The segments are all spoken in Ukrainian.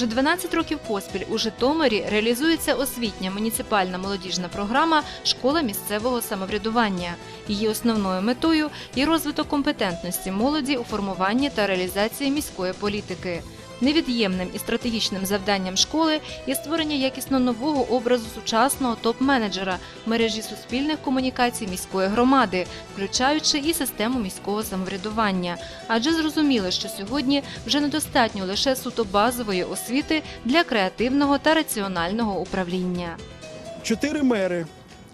Вже 12 років поспіль у Житомирі реалізується освітня муніципальна молодіжна програма Школа місцевого самоврядування. Її основною метою є розвиток компетентності молоді у формуванні та реалізації міської політики. Невід'ємним і стратегічним завданням школи є створення якісно нового образу сучасного топ-менеджера мережі суспільних комунікацій міської громади, включаючи і систему міського самоврядування. Адже зрозуміло, що сьогодні вже недостатньо лише суто базової освіти для креативного та раціонального управління. Чотири мери,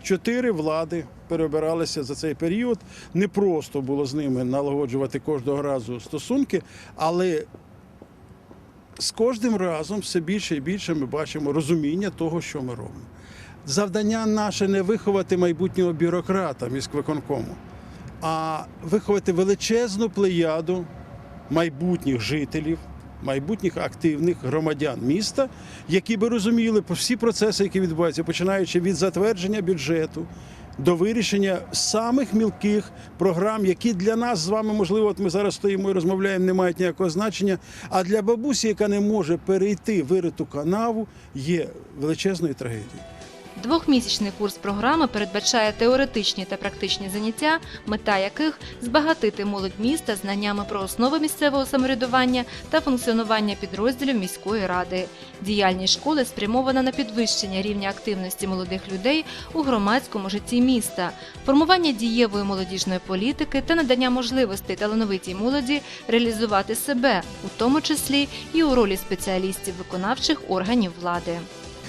чотири влади переобиралися за цей період. Не просто було з ними налагоджувати кожного разу стосунки, але з кожним разом все більше і більше ми бачимо розуміння того, що ми робимо. Завдання наше не виховати майбутнього бюрократа міськвиконкому, а виховати величезну плеяду майбутніх жителів, майбутніх активних громадян міста, які би розуміли всі процеси, які відбуваються, починаючи від затвердження бюджету. До вирішення самих мілких програм, які для нас з вами, можливо, от ми зараз стоїмо і розмовляємо, не мають ніякого значення. А для бабусі, яка не може перейти вириту канаву, є величезною трагедією. Двохмісячний курс програми передбачає теоретичні та практичні заняття, мета яких збагатити молодь міста знаннями про основи місцевого самоврядування та функціонування підрозділів міської ради. Діяльність школи спрямована на підвищення рівня активності молодих людей у громадському житті міста, формування дієвої молодіжної політики та надання можливостей талановитій молоді реалізувати себе, у тому числі і у ролі спеціалістів виконавчих органів влади.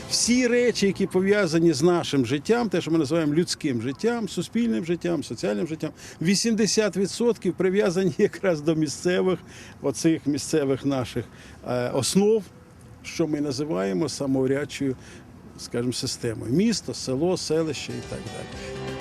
Всі речі, які пов'язані з нашим життям, те, що ми називаємо людським життям, суспільним життям, соціальним життям, 80% прив'язані якраз до місцевих, оцих місцевих наших е, основ, що ми називаємо самоврядчою, скажімо, системою. Місто, село, селище і так далі.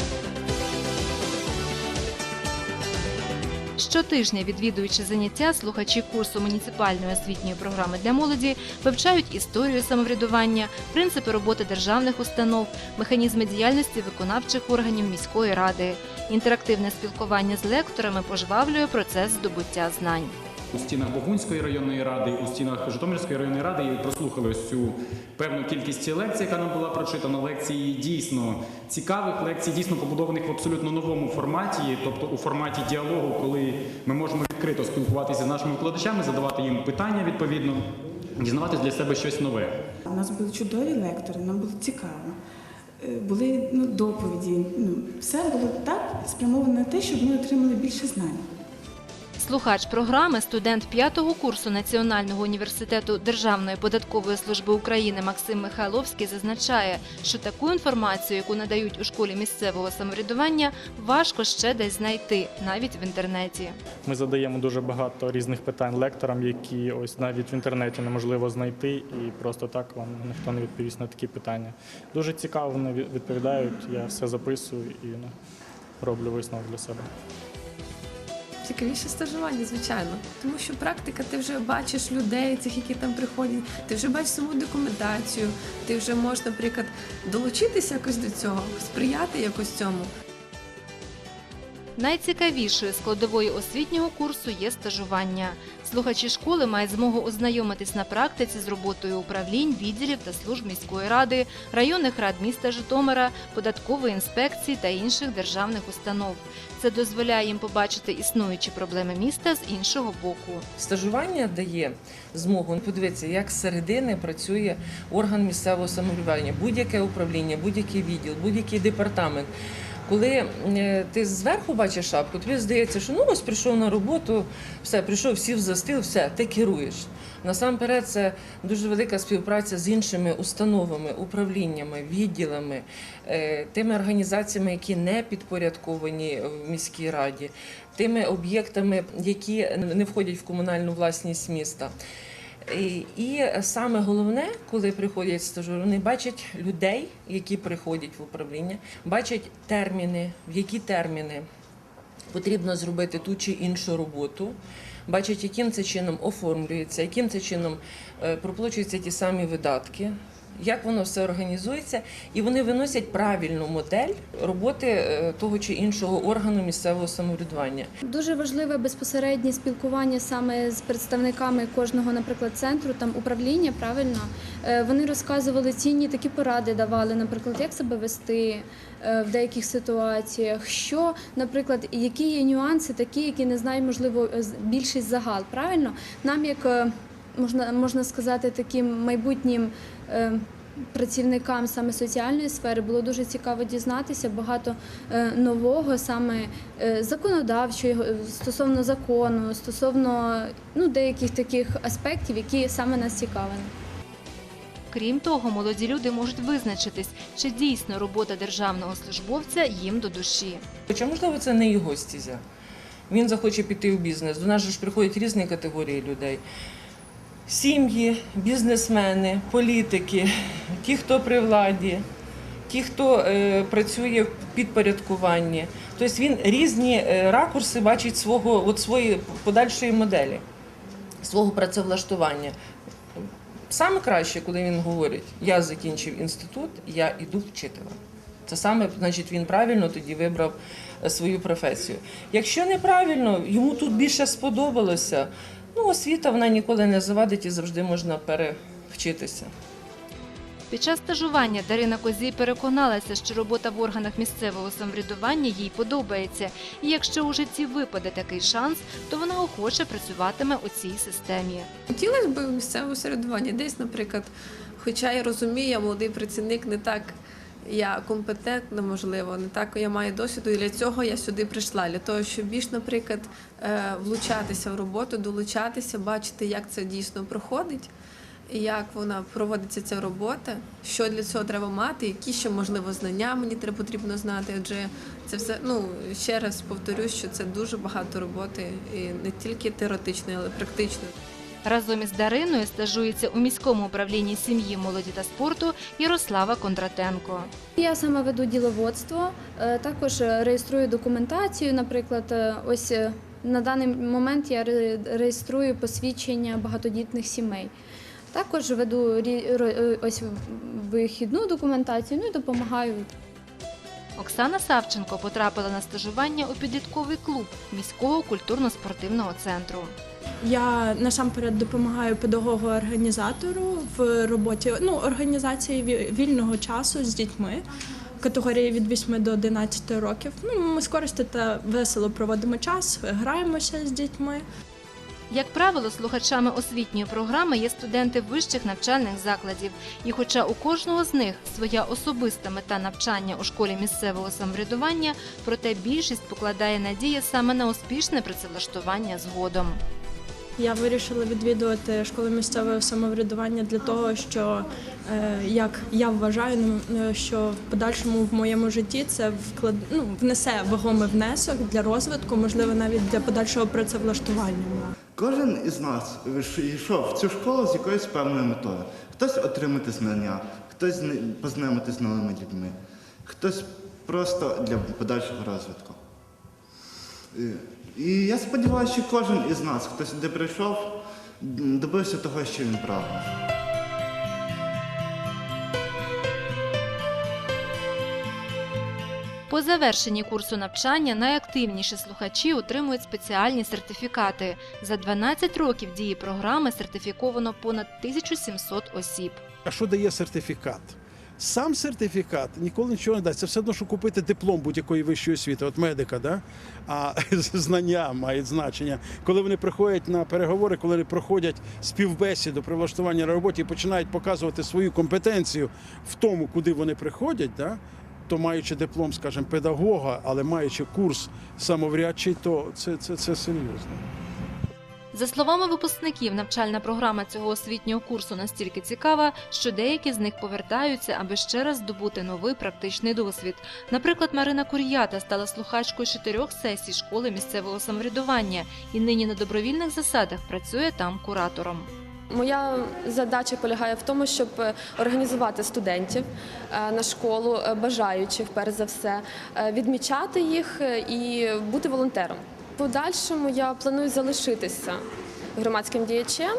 Щотижня, відвідуючи заняття, слухачі курсу муніципальної освітньої програми для молоді вивчають історію самоврядування, принципи роботи державних установ, механізми діяльності виконавчих органів міської ради. Інтерактивне спілкування з лекторами пожвавлює процес здобуття знань. У стінах Богунської районної ради, у стінах Житомирської районної ради і прослухали ось цю певну кількість лекцій, яка нам була прочитана. Лекцій дійсно цікавих, лекцій дійсно побудованих в абсолютно новому форматі, тобто у форматі діалогу, коли ми можемо відкрито спілкуватися з нашими викладачами, задавати їм питання відповідно, дізнаватися для себе щось нове. У нас були чудові лектори, нам було цікаво. Е, Були ну, доповіді. Ну, все було так спрямовано на те, щоб ми отримали більше знань. Слухач програми, студент п'ятого курсу Національного університету Державної податкової служби України Максим Михайловський зазначає, що таку інформацію, яку надають у школі місцевого самоврядування, важко ще десь знайти, навіть в інтернеті. Ми задаємо дуже багато різних питань лекторам, які ось навіть в інтернеті неможливо знайти, і просто так вам ніхто не відповість на такі питання. Дуже цікаво вони відповідають. Я все записую і ну, роблю висновок для себе. Цікавіше стажування, звичайно. Тому що практика, ти вже бачиш людей, цих, які там приходять, ти вже бачиш саму документацію, ти вже можеш, наприклад, долучитися якось до цього, сприяти якось цьому. Найцікавішою складовою освітнього курсу є стажування. Слухачі школи мають змогу ознайомитись на практиці з роботою управлінь, відділів та служб міської ради, районних рад міста Житомира, податкової інспекції та інших державних установ. Це дозволяє їм побачити існуючі проблеми міста з іншого боку. Стажування дає змогу подивитися, як зсередини працює орган місцевого самоврядування, будь-яке управління, будь-який відділ, будь-який департамент. Коли е, ти зверху бачиш шапку, тобі здається, що ну ось прийшов на роботу, все, прийшов, сів за стіл, все, ти керуєш. Насамперед, це дуже велика співпраця з іншими установами, управліннями, відділами, е, тими організаціями, які не підпорядковані в міській раді, тими об'єктами, які не входять в комунальну власність міста. І, саме головне, коли приходять стажери, вони бачать людей, які приходять в управління, бачать терміни, в які терміни потрібно зробити ту чи іншу роботу, бачать, яким це чином оформлюється, яким це чином е, проплачуються ті самі видатки. Як воно все організується, і вони виносять правильну модель роботи е, того чи іншого органу місцевого самоврядування. Дуже важливе безпосереднє спілкування саме з представниками кожного, наприклад, центру там управління. Правильно Е, вони розказували цінні такі поради, давали, наприклад, як себе вести е, в деяких ситуаціях, що, наприклад, які є нюанси, такі, які не знає, можливо, більшість загал. Правильно, нам як можна можна сказати, таким майбутнім. Е, Працівникам саме соціальної сфери було дуже цікаво дізнатися багато е, нового, саме е, законодавчого стосовно закону, стосовно ну, деяких таких аспектів, які саме нас цікавили. Крім того, молоді люди можуть визначитись, чи дійсно робота державного службовця їм до душі. Хоча, можливо, це не його стізя. Він захоче піти в бізнес. До нас ж приходять різні категорії людей. Сім'ї, бізнесмени, політики, ті, хто при владі, ті, хто е, працює в підпорядкуванні. Тобто він різні е, ракурси бачить свого, от своєї подальшої моделі, свого працевлаштування. Саме краще, коли він говорить, я закінчив інститут, я йду вчителем. Це саме, значить, він правильно тоді вибрав е, свою професію. Якщо неправильно, йому тут більше сподобалося, ну освіта вона ніколи не завадить і завжди можна перевчитися. Під час стажування Дарина Козій переконалася, що робота в органах місцевого самоврядування їй подобається. І якщо у житті випаде такий шанс, то вона охоче працюватиме у цій системі. Хотілося б в місцевому середуванні десь, наприклад, хоча я розумію, я молодий працівник, не так я компетентна, можливо, не так я маю досвіду. І для цього я сюди прийшла. Для того, щоб більш, наприклад, е, влучатися в роботу, долучатися, бачити, як це дійсно проходить. Як вона проводиться ця робота, що для цього треба мати, які ще можливо знання мені треба потрібно знати. Адже це все ну ще раз повторюсь, що це дуже багато роботи, і не тільки теоретичної, але й практичної. Разом із Дариною стажується у міському управлінні сім'ї, молоді та спорту Ярослава Кондратенко. Я саме веду діловодство, е, також реєструю документацію. Наприклад, е, ось е, на даний момент я ре- реєструю посвідчення багатодітних сімей. Також веду ось вихідну документацію, ну і допомагаю Оксана Савченко потрапила на стажування у підлітковий клуб міського культурно-спортивного центру. Я насамперед допомагаю педагогу-організатору в роботі ну, організації вільного часу з дітьми категорії від 8 до 11 років. Ну, ми з користю та весело проводимо час, граємося з дітьми. Як правило, слухачами освітньої програми є студенти вищих навчальних закладів. І хоча у кожного з них своя особиста мета навчання у школі місцевого самоврядування, проте більшість покладає надії саме на успішне працевлаштування згодом. Я вирішила відвідувати школу місцевого самоврядування для того, що е, як я вважаю, ну, е, що в подальшому в моєму житті це вклад ну, внесе вагомий внесок для розвитку, можливо, навіть для подальшого працевлаштування. Кожен із нас йшов в цю школу з якоюсь певною метою. Хтось отримати знання, хтось зна- познайомитись з новими людьми, хтось просто для подальшого розвитку. І я сподіваюся, що кожен із нас, хто сюди прийшов, добився того, що він прагнув. По завершенні курсу навчання найактивніші слухачі отримують спеціальні сертифікати. За 12 років дії програми сертифіковано понад 1700 осіб. А що дає сертифікат? Сам сертифікат ніколи нічого не дасть. Це все одно, що купити диплом будь-якої вищої освіти, от медика, да? а знання мають значення. Коли вони приходять на переговори, коли вони проходять співбесіду при влаштуванні на роботі і починають показувати свою компетенцію в тому, куди вони приходять, да? то маючи диплом, скажімо, педагога, але маючи курс самоврядчий, то це, це, це серйозно. За словами випускників, навчальна програма цього освітнього курсу настільки цікава, що деякі з них повертаються, аби ще раз здобути новий практичний досвід. Наприклад, Марина Кур'ята стала слухачкою чотирьох сесій школи місцевого самоврядування і нині на добровільних засадах працює там куратором. Моя задача полягає в тому, щоб е, організувати студентів е, на школу, е, бажаючих, перш за все, відмічати їх і бути волонтером. Подальшому я планую залишитися громадським діячем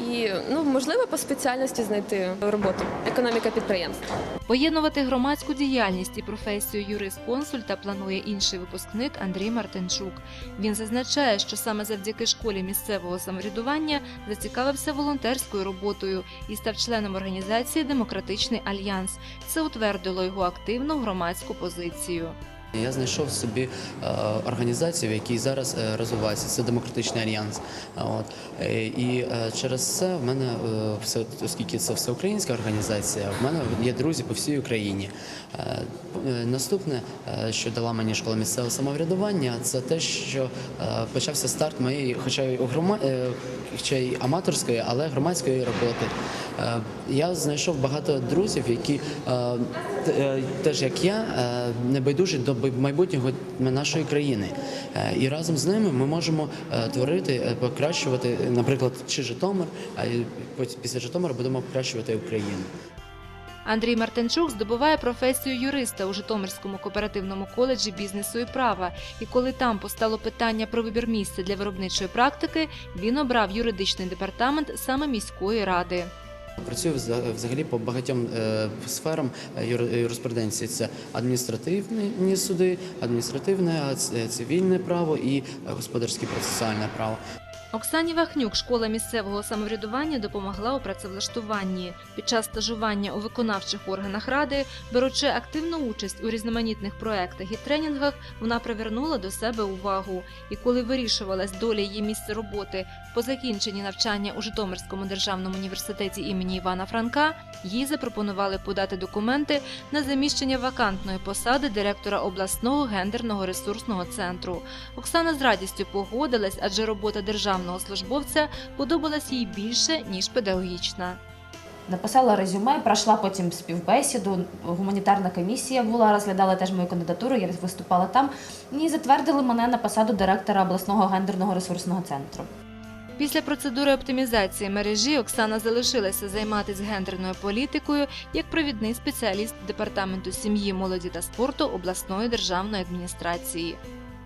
і ну можливо по спеціальності знайти роботу. Економіка підприємства. Поєднувати громадську діяльність і професію юрист-консульта планує інший випускник Андрій Мартинчук. Він зазначає, що саме завдяки школі місцевого самоврядування зацікавився волонтерською роботою і став членом організації Демократичний альянс. Це утвердило його активну громадську позицію. Я знайшов собі е, організацію, в якій зараз е, розвивається. Це демократичний альянс. Е, І через це в мене, оскільки це всеукраїнська організація, в мене є друзі по всій Україні. Наступне, що дала мені школа місцевого самоврядування, це те, що почався старт моєї, хоча й грома... хоча й аматорської, але громадської роботи. Я знайшов багато друзів, які теж як я, небайдужі до майбутнього нашої країни. Е, І разом з ними ми можемо е, творити, е, покращувати, наприклад, чи Житомир, а після Житомира будемо покращувати Україну. Андрій Мартинчук здобуває професію юриста у Житомирському кооперативному коледжі бізнесу і права. І коли там постало питання про вибір місця для виробничої практики, він обрав юридичний департамент саме міської ради. Працюю вза- взагалі по багатьом е, сферам е, юриспруденції. Це адміністративні суди, адміністративне, цивільне право і е, господарське процесуальне право. Оксані Вахнюк школа місцевого самоврядування допомогла у працевлаштуванні. Під час стажування у виконавчих органах ради, беручи активну участь у різноманітних проектах і тренінгах, вона привернула до себе увагу. І коли вирішувалась доля її місця роботи по закінченні навчання у Житомирському державному університеті імені Івана Франка, їй запропонували подати документи на заміщення вакантної посади директора обласного гендерного ресурсного центру. Оксана з радістю погодилась, адже робота державного службовця подобалась їй більше ніж педагогічна. Написала резюме, пройшла потім співбесіду. Гуманітарна комісія була, розглядала теж мою кандидатуру, я виступала там. І затвердили мене на посаду директора обласного гендерного ресурсного центру. Після процедури оптимізації мережі Оксана залишилася займатися гендерною політикою як провідний спеціаліст департаменту сім'ї, молоді та спорту обласної державної адміністрації.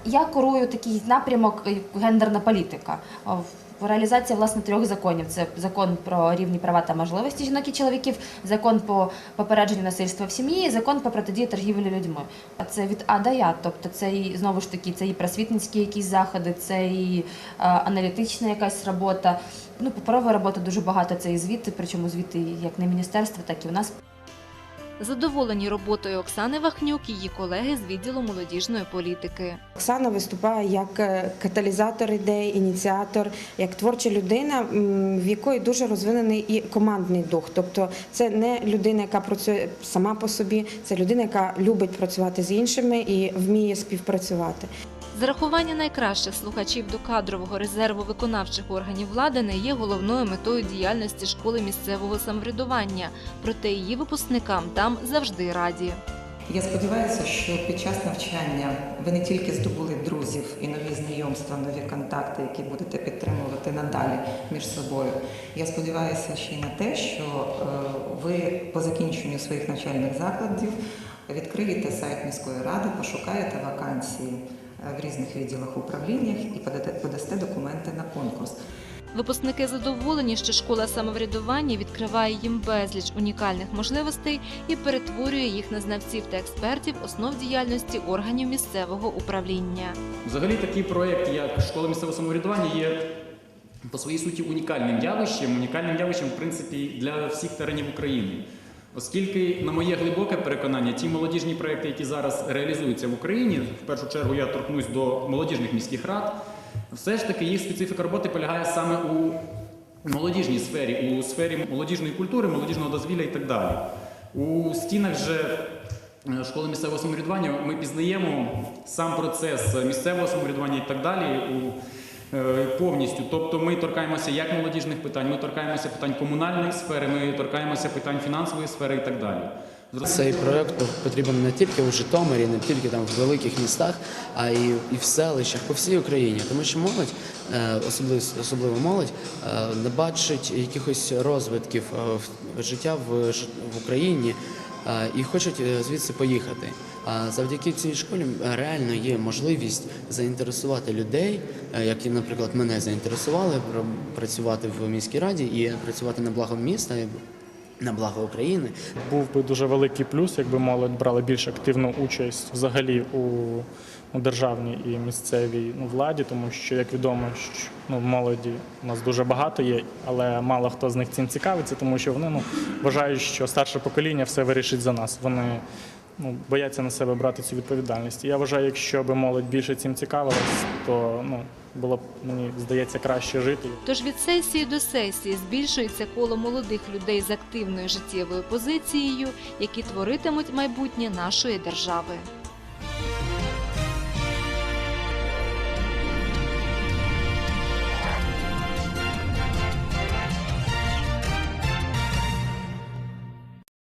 Я курую такий напрямок е, гендерна політика. В- Реалізація власне трьох законів: це закон про рівні права та можливості жінок і чоловіків, закон по попередженню насильства в сім'ї, і закон по протидії торгівлі людьми. А це від А до Я. Тобто це і знову ж таки це і просвітницькі якісь заходи, це і е, аналітична якась робота. Ну, паперова робота дуже багато. Це і звіти, причому звіти як на міністерства, так і у нас Задоволені роботою Оксани Вахнюк і її колеги з відділу молодіжної політики. Оксана виступає як е, каталізатор ідей, ініціатор, як творча людина, в якої дуже розвинений і командний дух. Тобто, це не людина, яка працює сама по собі, це людина, яка любить працювати з іншими і вміє співпрацювати. Зарахування найкращих слухачів до кадрового резерву виконавчих органів влади не є головною метою діяльності школи місцевого самоврядування, проте її випускникам там завжди раді. Я сподіваюся, що під час навчання ви не тільки здобули друзів і нові знайомства, нові контакти, які будете підтримувати надалі між собою. Я сподіваюся ще й на те, що е, ви по закінченню своїх навчальних закладів відкриєте сайт міської ради, пошукаєте вакансії в різних відділах управліннях і подасте документи на конкурс. Випускники задоволені, що школа самоврядування відкриває їм безліч унікальних можливостей і перетворює їх на знавців та експертів основ діяльності органів місцевого управління. Взагалі такий проєкт, як школа місцевого самоврядування, є по своїй суті унікальним явищем, унікальним явищем, в принципі, для всіх теренів України. Оскільки, на моє глибоке переконання, ті молодіжні проекти, які зараз реалізуються в Україні, в першу чергу я торкнусь до молодіжних міських рад, все ж таки їх специфіка роботи полягає саме у молодіжній сфері, у сфері молодіжної культури, молодіжного дозвілля і так далі. У стінах же е, школи місцевого самоврядування ми пізнаємо сам процес місцевого самоврядування і так далі у, повністю. Тобто ми торкаємося як молодіжних питань, ми торкаємося питань комунальної сфери, ми торкаємося питань фінансової сфери і так далі. Цей проект потрібен не тільки у Житомирі, не тільки там в великих містах, а й і в селищах по всій Україні. Тому що молодь, е, особливо, особливо молодь, е, не бачить якихось розвитків е, життя в Україні. І хочуть е, звідси поїхати. А завдяки цій школі реально є можливість заінтересувати людей, е, які, наприклад, мене заінтересували працювати в міській раді і працювати на благо міста, на благо України. Був би дуже великий плюс, якби молодь брала більш активну участь взагалі у державній і місцевій ну, владі, тому що, як відомо, що, ну, молоді у нас дуже багато є, але мало хто з них цим цікавиться, тому що вони ну, вважають, що старше покоління все вирішить за нас. Вони ну, бояться на себе брати цю відповідальність. Я вважаю, якщо б молодь більше цим цікавилась, то ну, було б, мені здається, краще жити. Тож від сесії до сесії збільшується коло молодих людей з активною життєвою позицією, які творитимуть майбутнє нашої держави.